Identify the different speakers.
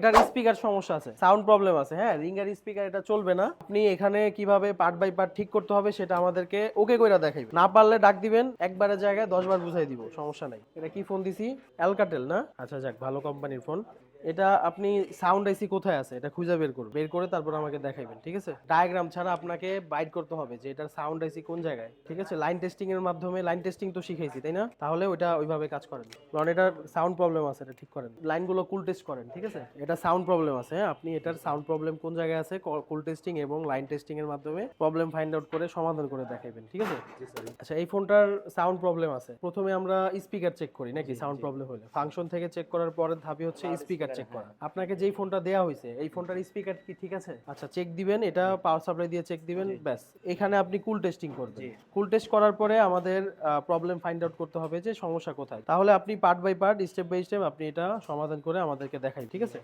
Speaker 1: এটার স্পিকার সমস্যা আছে। সাউন্ড প্রবলেম আছে হ্যাঁ? রিঙ্গার স্পিকার এটা চলবে না। আপনি এখানে কীভাবে পার্ট বাই পার্ট ঠিক করতে হবে সেটা আমাদেরকে ওকে কইরা দেখাইবেন না পারলে ডাক দিবেন, একবারের জায়গায় দশবার বুঝাই দিব, সমস্যা নাই। এটা কি ফোন দিছি? অ্যালকাটেল না? আচ্ছা যাক, ভালো কোম্পানির ফোন এটা আপনি সাউন্ড আইসি কোথায় আছে? এটা খুঁজে বের করুন। বের করে তারপর আমাকে দেখাইবেন ঠিক আছে? ডায়াগ্রাম ছাড়া আপনাকে বাইট করতে হবে যে এটার সাউন্ড আইসি কোন জায়গায় ঠিক আছে? লাইন টেস্টিং এর মাধ্যমে লাইন টেস্টিং তো শিখাইছি তাই না? তাহলে ওইটা ওইভাবে কাজ করেন। কারণ এটার সাউন্ড প্রবলেম আছে এটা ঠিক করেন। লাইনগুলো কুল টেস্ট করেন ঠিক আছে? এটা সাউন্ড প্রবলেম আছে হ্যাঁ? আপনি এটার সাউন্ড প্রবলেম কোন জায়গায় আছে কুল টেস্টিং এবং লাইন টেস্টিং এর মাধ্যমে প্রবলেম ফাইন্ড আউট করে সমাধান করে দেখাইবেন ঠিক আছে? আচ্ছা এই ফোনটার সাউন্ড প্রবলেম আছে। প্রথমে আমরা স্পিকার চেক করি নাকি সাউন্ড প্রবলেম হলে। ফাংশন থেকে চেক করার পরের ধাপই হচ্ছে স্পিকার চেক করা। আপনাকে যেই ফোনটা দেয়া হয়েছে এই ফোনটার স্পিকার কি ঠিক আছে? আচ্ছা চেক দিবেন এটা পাওয়ার সাপ্লাই দিয়ে চেক দিবেন ব্যাস। এখানে আপনি কুল টেস্টিং করবেন। কুল টেস্ট করার পরে আমাদের প্রবলেম ফাইন্ড আউট করতে হবে যে সমস্যা কোথায়। তাহলে আপনি part by part step by step আপনি এটা সমাধান করে আমাদেরকে দেখাই ঠিক আছে?